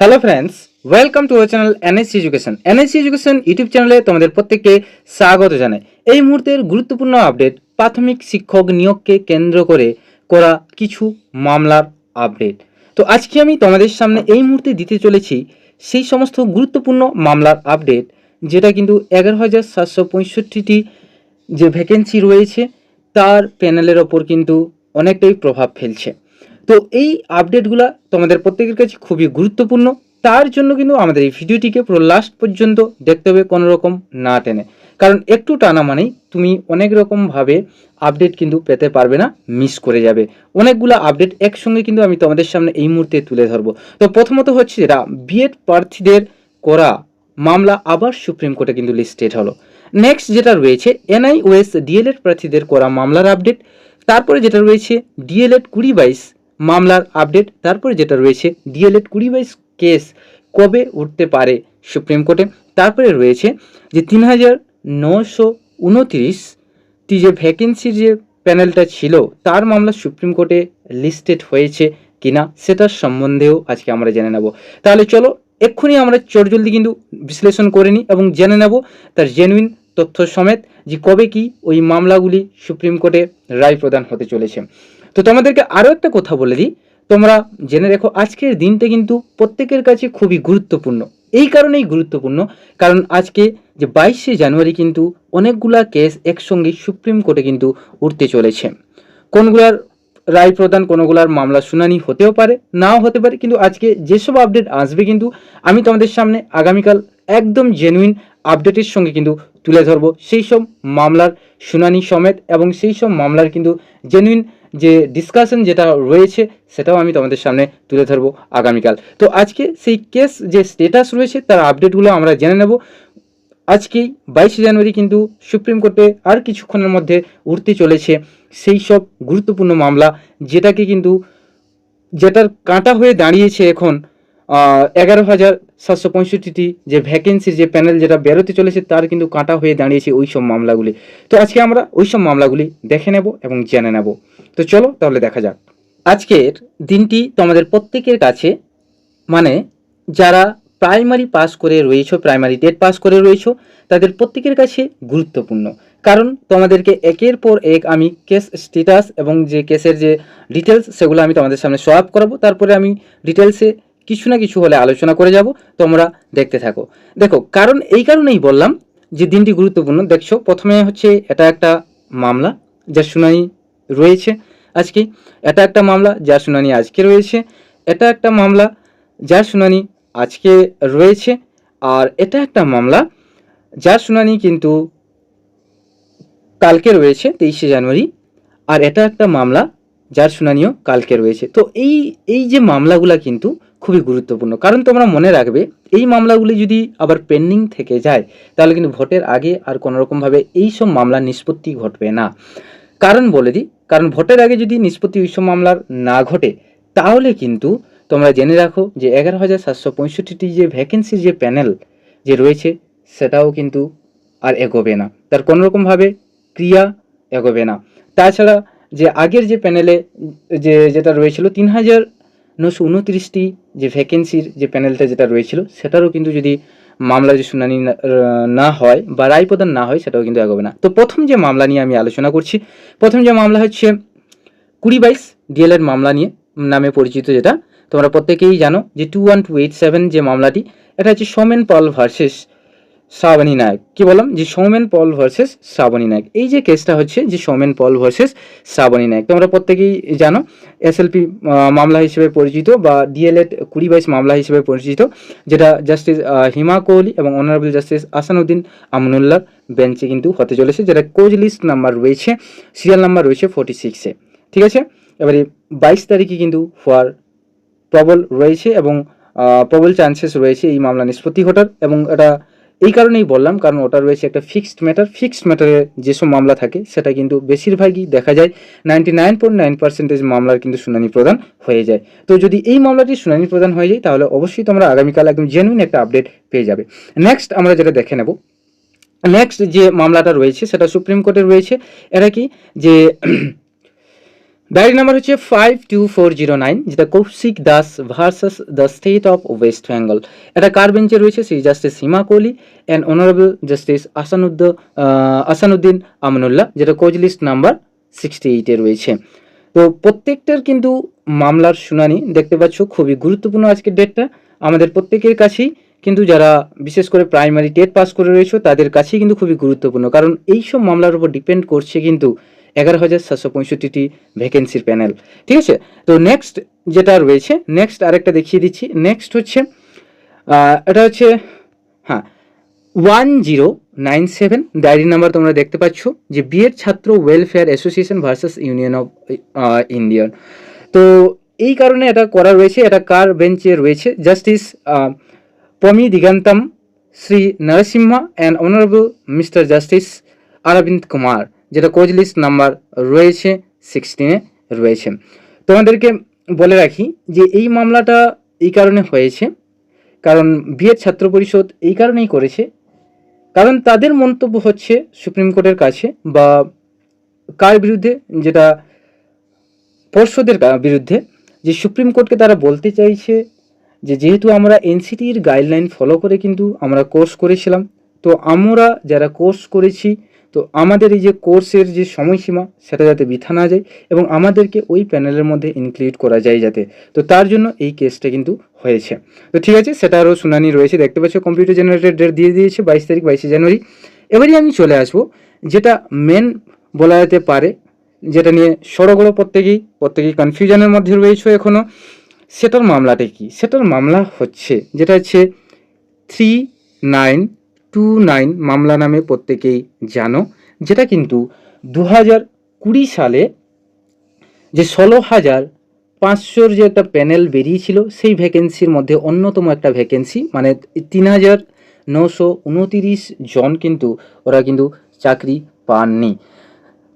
Hello friends welcome to our channel NSC education NSC education YouTube চ্যানেলে তোমাদের প্রত্যেককে স্বাগত জানাই। এই মুহূর্তের গুরুত্বপূর্ণ আপডেট প্রাথমিক শিক্ষক নিয়োগকে কেন্দ্র করে করা কিছু মামলার আপডেট তো আজকে আমি তোমাদের সামনে এই মুহূর্তে দিতে চলেছি সেই সমস্ত গুরুত্বপূর্ণ মামলার আপডেট যেটা কিন্তু এগারো হাজার সাতশো পঁয়ষট্টিটি যে ভ্যাকেন্সি রয়েছে, তার প্যানেলের ওপর কিন্তু অনেকটাই প্রভাব ফেলছে। তো এই আপডেটগুলো তোমাদের প্রত্যেকের কাছে খুবই গুরুত্বপূর্ণ। তার জন্য কিন্তু আমাদের এই ভিডিওটিকে পুরো লাস্ট পর্যন্ত দেখতে হবে কোনো রকম না টেনে। কারণ একটু টানা মানেই তুমি অনেক রকমভাবে আপডেট কিন্তু পেতে পারবে না মিস করে যাবে। অনেকগুলো আপডেট একসঙ্গে কিন্তু আমি তোমাদের সামনে এই মুহূর্তে তুলে ধরবো। তো প্রথমত হচ্ছে যেটা বিএড প্রার্থীদের করা মামলা আবার সুপ্রিম কোর্টে কিন্তু লিস্টেড হলো। নেক্সট যেটা রয়েছে এনআইওএস ডিএলএড প্রার্থীদের করা মামলার আপডেট তারপরে যেটা রয়েছে ডিএলএড কুড়ি বাইশ মামলার আপডেট, তারপরে যেটা রয়েছে, ডিএলএড কুড়ি বাইশ কেস কবে উঠতে পারে সুপ্রিম কোর্টে? তারপরে রয়েছে যে তিন হাজার নশো উনত্রিশটি যে ভ্যাকেন্সির যে প্যানেলটা ছিল, তার মামলা সুপ্রিম কোর্টে লিস্টেড হয়েছে কিনা সেটার সম্বন্ধেও আজকে আমরা জেনে নেব। তাহলে চলো, এক্ষুনি আমরা চটজলদি কিন্তু বিশ্লেষণ করে নিই এবং জেনে নেব তার জেনুইন তথ্য সমেত যে কবে কি ওই মামলাগুলি সুপ্রিম কোর্টে রায় প্রদান হতে চলেছে। তো তোমাদেরকে আরও একটা কথা বলে দিই। তোমরা জেনে রেখো, আজকের দিনটা কিন্তু প্রত্যেকের কাছে খুবই গুরুত্বপূর্ণ। এই কারণেই গুরুত্বপূর্ণ, কারণ আজকে যে বাইশে জানুয়ারি কিন্তু অনেকগুলা কেস একসঙ্গে সুপ্রিম কোর্টে কিন্তু উঠতে চলেছে। কোনগুলার রায় প্রদান, কোনোগুলার মামলা শুনানি হতেও পারে, নাও হতে পারে, কিন্তু আজকে যেসব আপডেট আসবে কিন্তু আমি তোমাদের সামনে আগামীকাল একদম জেনুইন আপডেটের সঙ্গে কিন্তু তুলে ধরবো। সেই সব মামলার শুনানি সমেত এবং সেই সব মামলার কিন্তু জেনুইন যে ডিসকাশন যেটা রয়েছে, সেটাও আমি তোমাদের সামনে তুলে ধরবো আগামীকাল। তো আজকে সেই কেস যে স্টেটাস রয়েছে, তার আপডেটগুলো আমরা জেনে নেব। আজকেই বাইশে জানুয়ারি কিন্তু সুপ্রিম কোর্টে আর কিছুক্ষণের মধ্যে উঠতে চলেছে সেই সব গুরুত্বপূর্ণ মামলা, যেটাকে কিন্তু, যেটার কাঁটা হয়ে দাঁড়িয়েছে এখন এগারো হাজার সাতশো পঁয়ষট্টিটি যে ভ্যাকেন্সির যে প্যানেল যেটা বেরোতে চলেছে, তার কিন্তু কাঁটা হয়ে দাঁড়িয়েছে ওই সব মামলাগুলি। তো আজকে আমরা ওই সব মামলাগুলি দেখে নেব এবং জেনে নেব। তো চলো তাহলে দেখা যাক। আজকের দিনটি তোমাদের প্রত্যেকের কাছে মানে যারা প্রাইমারি পাস করে রয়েছো প্রাইমারি টেট পাস করে রয়েছো, তাদের প্রত্যেকের কাছে গুরুত্বপূর্ণ। কারণ তোমাদেরকে একের পর এক আমি কেস স্ট্যাটাস এবং যে কেসের যে ডিটেলস সেগুলো আমি তোমাদের সামনে আপ করাবো। তারপরে আমি ডিটেলসে কিছু না কিছু হলে আলোচনা করে যাব। তোমরা দেখতে থাকো। দেখো, কারণ এই কারণেই বললাম যে দিনটি গুরুত্বপূর্ণ। দেখছ, প্রথমে হচ্ছে এটা একটা মামলা যার শুনানি রয়েছে। আজকে এটা একটা মামলা যার শুনানি আজকে রয়েছে। এটা একটা মামলা যার শুনানি আজকে রয়েছে। আর এটা একটা মামলা যার শুনানি কিন্তু কালকে রয়েছে, তেইশে জানুয়ারি। আর এটা একটা মামলা, যার শুনানিও কালকে রয়েছে। তো এই এই যে মামলাগুলো কিন্তু খুবই গুরুত্বপূর্ণ। কারণ তোমরা মনে রাখবে, এই মামলাগুলি যদি আবার পেন্ডিং থেকে যায়, তাহলে কিন্তু ভোটের আগে আর কোনো রকমভাবে এই সব মামলার নিষ্পত্তি ঘটবে না। কারণ বলে দিই কারণ ভোটের আগে যদি নিষ্পত্তি ওই সব মামলার না ঘটে, তাহলে কিন্তু তোমরা জেনে রাখো যে এগারো হাজার সাতশো পঁয়ষট্টিটি যে ভ্যাকেন্সির যে প্যানেল যে রয়েছে, সেটাও কিন্তু আর এগোবে না। তার কোনো রকমভাবে ক্রিয়া এগোবে না। তাছাড়া যে আগের যে প্যানেলে যে যেটা রয়েছিল, তিন হাজার নশো উনত্রিশটি যে ভ্যাকেন্সির যে প্যানেলটা যেটা রয়েছিল, সেটারও কিন্তু যদি মামলা যে শুনানি না- না হয় বা রায় প্রদান না হয়, সেটাও কিন্তু এগোবে না। তো প্রথম যে মামলা নিয়ে আমি আলোচনা করছি, প্রথম যে মামলা হচ্ছে কুড়ি বাইশ ডিএলএড মামলা নিয়ে নামে পরিচিত যেটা। তোমরা প্রত্যেকেই জানো যে two one two eight seven যে মামলাটি, এটা হচ্ছে সোমেন পল ভার্সেস শ্রাবণী নায়ক। কি বললাম? যে সৌমেন পল ভার্সেস শ্রাবণী নায়ক। এই যে কেসটা হচ্ছে যে সৌমেন পল ভার্সেস শ্রাবণী নায়ক। তোমরা প্রত্যেকেই জানো এসএলপি মামলা হিসেবে পরিচিত বা ডিএলএড কুড়ি বাইশ মামলা হিসেবে পরিচিত, যেটা জাস্টিস হিমা কোহলি এবং অনারেবল জাস্টিস আসানুদ্দিন আমনুল্লাহ বেঞ্চে কিন্তু হতে চলেছে, যেটা কোজ লিস্ট নাম্বার রয়েছে সিরিয়াল নাম্বার রয়েছে ফোর্টি সিক্সে ঠিক আছে? এবারে বাইশ তারিখে কিন্তু হওয়ার প্রবল রয়েছে এবং প্রবল চান্সেস রয়েছে এই মামলা নিষ্পত্তি ঘটার এবং এটা এই কারণেই বললাম, কারণ ওটা রয়েছে একটা ফিক্সড ম্যাটার ফিক্সড ম্যাটারে যেসব মামলা থাকে, সেটা কিন্তু বেশিরভাগই দেখা যায় নাইনটি নাইন নাইন পার্সেন্টেজ মামলার কিন্তু শুনানি প্রদান হয়ে যায়। তো যদি এই মামলাটি শুনানি প্রদান হয়ে যায়, তাহলে অবশ্যই তোমরা আগামীকাল একদম জেনুইন একটা আপডেট পেয়ে যাবে। নেক্সট আমরা যেটা দেখে নেব। নেক্সট যে মামলাটা রয়েছে, সেটা সুপ্রিম কোর্টে রয়েছে। এটা কি? যে ডায়েরি নাম্বার হচ্ছে five two four zero nine যেটা Kaushik Das versus the state of West Bengal এটা কার বেঞ্চে রয়েছে? Shri justice Seema Kohli and honourable justice আসানুদ্দ Ahsanuddin Amanullah, যেটা কোচ লিস্ট নাম্বার সিক্সটি এইটে রয়েছে। তো প্রত্যেকটার কিন্তু মামলার শুনানি দেখতে পাচ্ছ, খুবই গুরুত্বপূর্ণ আজকের ডেটটা আমাদের প্রত্যেকের কাছেই কিন্তু যারা বিশেষ করে প্রাইমারি টেট পাস করে রয়েছে, তাদের কাছেই কিন্তু খুবই গুরুত্বপূর্ণ। কারণ এই সব মামলার উপর ডিপেন্ড করছে কিন্তু এগারো হাজার সাতশো পঁয়ষট্টিটি ভ্যাকেন্সির প্যানেল ঠিক আছে? তো নেক্সট যেটা রয়েছে নেক্সট আরেকটা দেখিয়ে দিচ্ছি। নেক্সট হচ্ছে এটা হচ্ছে হ্যাঁ one zero nine seven diary number তোমরা দেখতে পাচ্ছ যে বিএড ছাত্র welfare association versus union of Indian তো এই কারণে এটা করা রয়েছে, এটা কার বেঞ্চে রয়েছে? Justice পমি দিগান্তম, Shri Narasimha and honourable mister justice Aravind Kumar. যেটা কোচ লিস্ট নাম্বার রয়েছে সিক্সটিনে রয়েছে। তোমাদেরকে বলে রাখি যে এই মামলাটা এই কারণে হয়েছে, কারণ বিএড ছাত্র পরিষদ এই কারণেই করেছে, কারণ তাদের মন্তব্য হচ্ছে সুপ্রিম কোর্টের কাছে বা কার বিরুদ্ধে, যেটা পর্ষদের বিরুদ্ধে, যে সুপ্রিম কোর্টকে তারা বলতে চাইছে যে যেহেতু আমরা এনসিটির গাইডলাইন ফলো করে কিন্তু আমরা কোর্স করেছিলাম, তো আমরা যারা কোর্স করেছি তো আমাদের এই যে কোর্সের যে সময়সীমা, সেটা যাতে বৃথা না যায় এবং আমাদেরকে ওই প্যানেলের মধ্যে ইনক্লুড করা যায় যাতে, তো তার জন্য এই কেসটা কিন্তু হয়েছে। তো ঠিক আছে সেটারও শুনানি রয়েছে। দেখতে পাচ্ছ কম্পিউটার জেনারেটেড ডেট দিয়ে দিয়েছে, বাইশ তারিখ, বাইশে জানুয়ারি। এবারে আমি চলে আসব, যেটা মেন বলা যেতে পারে, যেটা নিয়ে সড়গড় প্রত্যেকেই প্রত্যেকেই কনফিউশনের মধ্যে রয়েছে এখনও সেটার মামলাটা কি? সেটার মামলা হচ্ছে, যেটা হচ্ছে থ্রি নাইন টু নাইন মামলা নামে প্রত্যেকেই জানো, যেটা কিন্তু দু হাজার কুড়ি সালে যে ষোলো হাজার পাঁচশোর যে একটা প্যানেল বেরিয়েছিল, সেই ভ্যাকেন্সির মধ্যে অন্যতম একটা ভ্যাকেন্সি মানে তিন হাজার নশো উনতিরিশ জন কিন্তু ওরা কিন্তু চাকরি পাননি।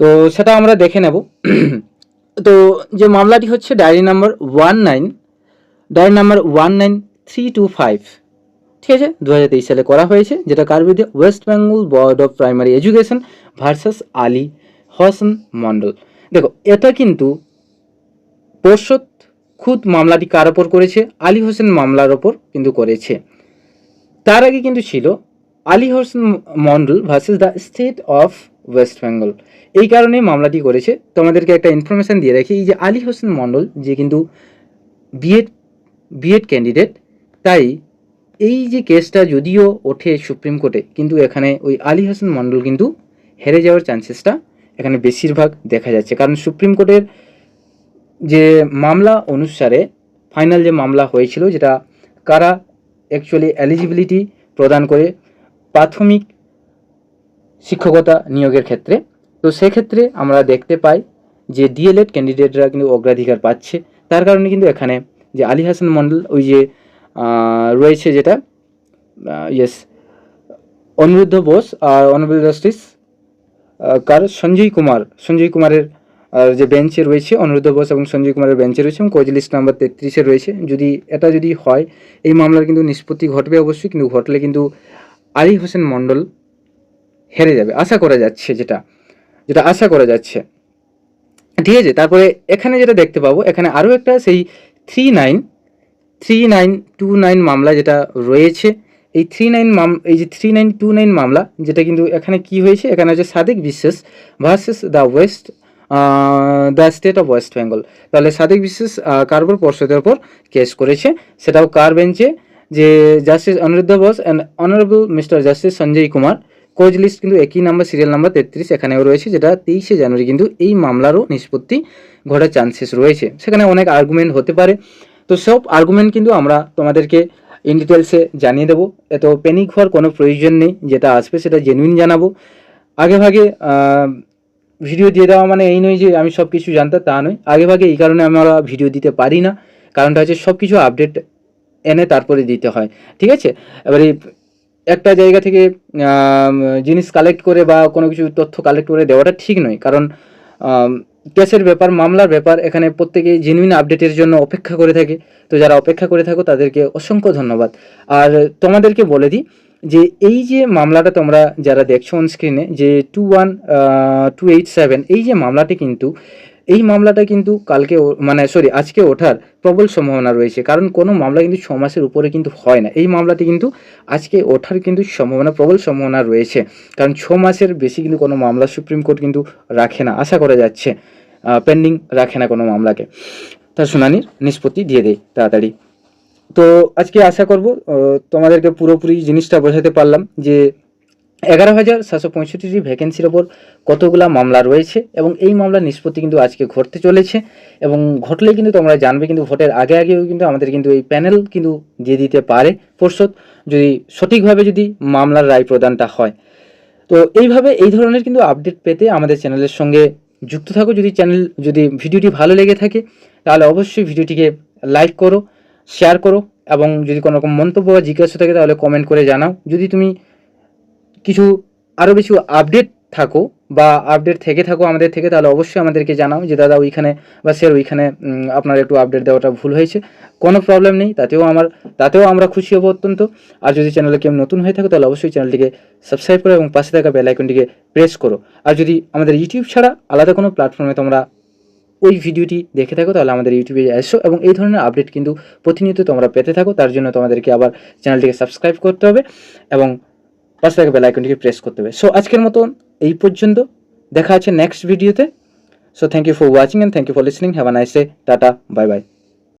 তো সেটা আমরা দেখে নেব। তো যে মামলাটি হচ্ছে diary number one nine, diary number one nine three two five ঠিক আছে? দু হাজার তেইশ সালে করা হয়েছে, যেটা কার বিরুদ্ধে? West Bengal board of primary education versus Ali Hossain Mondal দেখো, এটা কিন্তু পর্ষদ খুদ মামলাটি কার ওপর করেছে? আলী হোসেন মামলার ওপর কিন্তু করেছে। তার আগে কিন্তু ছিল Ali Hossain Mondal versus the state of West Bengal এই কারণে মামলাটি করেছে। তোমাদেরকে একটা ইনফরমেশন দিয়ে রাখি, এই যে আলী হোসেন মন্ডল, যে কিন্তু বিএড বিএড ক্যান্ডিডেট তাই এই যে কেসটা যদিও ওঠে সুপ্রিম কোর্টে, কিন্তু এখানে ওই আলী হাসান মন্ডল কিন্তু হেরে যাওয়ার চান্সেসটা এখানে বেশিরভাগ দেখা যাচ্ছে। কারণ সুপ্রিম কোর্টের যে মামলা অনুসারে ফাইনাল যে মামলা হয়েছিল, যেটা কারা অ্যাকচুয়ালি এলিজিবিলিটি প্রদান করে প্রাথমিক শিক্ষকতা নিয়োগের ক্ষেত্রে, তো সেক্ষেত্রে আমরা দেখতে পাই যে ডিএলএড ক্যান্ডিডেটরা কিন্তু অগ্রাধিকার পাচ্ছে। তার কারণে কিন্তু এখানে যে আলী হাসান মন্ডল ওই যে রয়েছে যেটা ইয়েস অনিরুদ্ধ বোস আর অনারেবল জাস্টিস কার? সঞ্জয় কুমার। সঞ্জয় কুমারের যে বেঞ্চে রয়েছে, অনিরুদ্ধ বোস এবং সঞ্জয় কুমারের বেঞ্চে রয়েছে এবং কোচ লিস্ট নাম্বার তেত্রিশে রয়েছে। যদি এটা যদি হয়, এই মামলার কিন্তু নিষ্পত্তি ঘটবে অবশ্যই, কিন্তু ঘটলে কিন্তু আলী হোসেন মণ্ডল হেরে যাবে। আশা করা যাচ্ছে যেটা যেটা আশা করা যাচ্ছে। ঠিক আছে, তারপরে এখানে যেটা দেখতে পাবো, এখানে আরও একটা সেই three nine three nine two nine মামলা যেটা রয়েছে এই থ্রি নাইন মাম এই যে থ্রি নাইন টু নাইন মামলা যেটা কিন্তু এখানে কি হয়েছে? এখানে হচ্ছে Sadiq Biswas versus the west the state of West Bengal. তাহলে সাদিক বিশ্বাস আহ, কার উপর? পর্ষদের উপর কেস করেছে। সেটাও কার বেঞ্চে? যে justice Aniruddha Bose and honourable mister justice Sanjay Kumar. Cause list কিন্তু একই নাম্বার সিরিয়াল নাম্বার তেত্রিশ এখানেও রয়েছে যেটা তেইশে জানুয়ারি কিন্তু এই মামলারও নিষ্পত্তি ঘটার চান্সেস রয়েছে। সেখানে অনেক আর্গুমেন্ট হতে পারে। তো সব আর্গুমেন্ট কিন্তু আমরা তোমাদেরকে ইন ডিটেলসে জানিয়ে দেবো। এত প্যানিক হওয়ার কোনো প্রয়োজন নেই, যেটা আসবে সেটা জেনুইন জানাব। আগে ভাগে ভিডিও দিয়ে দেওয়া মানে এই নয় যে আমি সব কিছু জানতাম তা নয়। আগে ভাগে এই কারণে আমরা ভিডিও দিতে পারি না। কারণটা হচ্ছে সব কিছু আপডেট এনে তারপরে দিতে হয়। ঠিক আছে? এবারে একটা জায়গা থেকে জিনিস কালেক্ট করে বা কোনো কিছু তথ্য কালেক্ট করে দেওয়াটা ঠিক নয়। কারণ কেসের ব্যাপার, মামলার ব্যাপার, এখানে প্রত্যেকে জেনুইন আপডেটের জন্য অপেক্ষা করে থাকে। তো যারা অপেক্ষা করে থাকো, তাদেরকে অসংখ্য ধন্যবাদ। আর তোমাদেরকে বলে দিই যে, এই যে মামলাটা তোমরা যারা দেখছ অনস্ক্রিনে যে two one two eight seven এই যে মামলাটি কিন্তু এই মামলাটা কিন্তু কালকে মানে সরি আজকে ওঠার প্রবল সম্ভাবনা রয়েছে। কারণ কোনো মামলা কিন্তু ছ মাসের উপরে কিন্তু হয় না। এই মামলাটি কিন্তু আজকে ওঠার কিন্তু সম্ভাবনা, প্রবল সম্ভাবনা রয়েছে। কারণ ছ মাসের বেশি কিন্তু কোনো মামলা সুপ্রিম কোর্ট কিন্তু রাখে না। আশা করা যাচ্ছে পেন্ডিং রাখে না কোনো মামলাকে। তার শুনানির নিষ্পত্তি দিয়ে দেয় তাড়াতাড়ি। তো আজকে আশা করব তোমাদেরকে পুরোপুরি জিনিসটা বোঝাতে পারলাম যে এগারো হাজার সাতশো পঁয়ষট্টিটি ভ্যাকেন্সির ওপর কতগুলা মামলা রয়েছে এবং এই মামলার নিষ্পত্তি কিন্তু আজকে ঘটতে চলেছে এবং ঘটলেই কিন্তু তোমরা জানবে কিন্তু ভোটের আগে আগেও কিন্তু আমাদের কিন্তু এই প্যানেল কিন্তু দিয়ে দিতে পারে। পর্ষদ যদি সঠিকভাবে যদি মামলার রায় প্রদানটা হয়। তো এইভাবে এই ধরনের কিন্তু আপডেট পেতে আমাদের চ্যানেলের সঙ্গে যুক্ত থাকো। যদি চ্যানেল, যদি ভিডিওটি ভালো লেগে থাকে, তাহলে অবশ্যই ভিডিওটিকে লাইক করো শেয়ার করো এবং যদি কোনো রকম মন্তব্য বা জিজ্ঞাসা থাকে তাহলে কমেন্ট করে জানাও। যদি তুমি কিছু আরও কিছু আপডেট থাকো বা আপডেট থেকে থাকো, আমাদের থেকে, তাহলে অবশ্যই আমাদেরকে জানাও যে, দাদা, ওইখানে বা স্যার ওইখানে আপনার একটু আপডেট দেওয়াটা ভুল হয়েছে। কোনো প্রবলেম নেই, তাতেও আমার, তাতেও আমরা খুশি হব অত্যন্ত। আর যদি চ্যানেলে কেউ নতুন হয়ে থাকে, তাহলে অবশ্যই চ্যানেলটিকে সাবস্ক্রাইব করো এবং পাশে থাকা বেল আইকনটিকে প্রেস করো। আর যদি আমাদের ইউটিউব ছাড়া আলাদা কোনো প্ল্যাটফর্মে তোমরা ওই ভিডিওটি দেখে থাকো, তাহলে আমাদের ইউটিউবে এসো এবং এই ধরনের আপডেট কিন্তু প্রতিনিয়ত তোমরা পেতে থাকো। তার জন্য তোমাদেরকে আবার চ্যানেলটিকে সাবস্ক্রাইব করতে হবে এবং পাশে থাকা বেল আইকনটিকে প্রেস করতে হবে। সো আজকের মতন এই পর্যন্ত। দেখা আছে নেক্সট ভিডিওতে so thank you for watching and thank you for listening have a nice day tata bye bye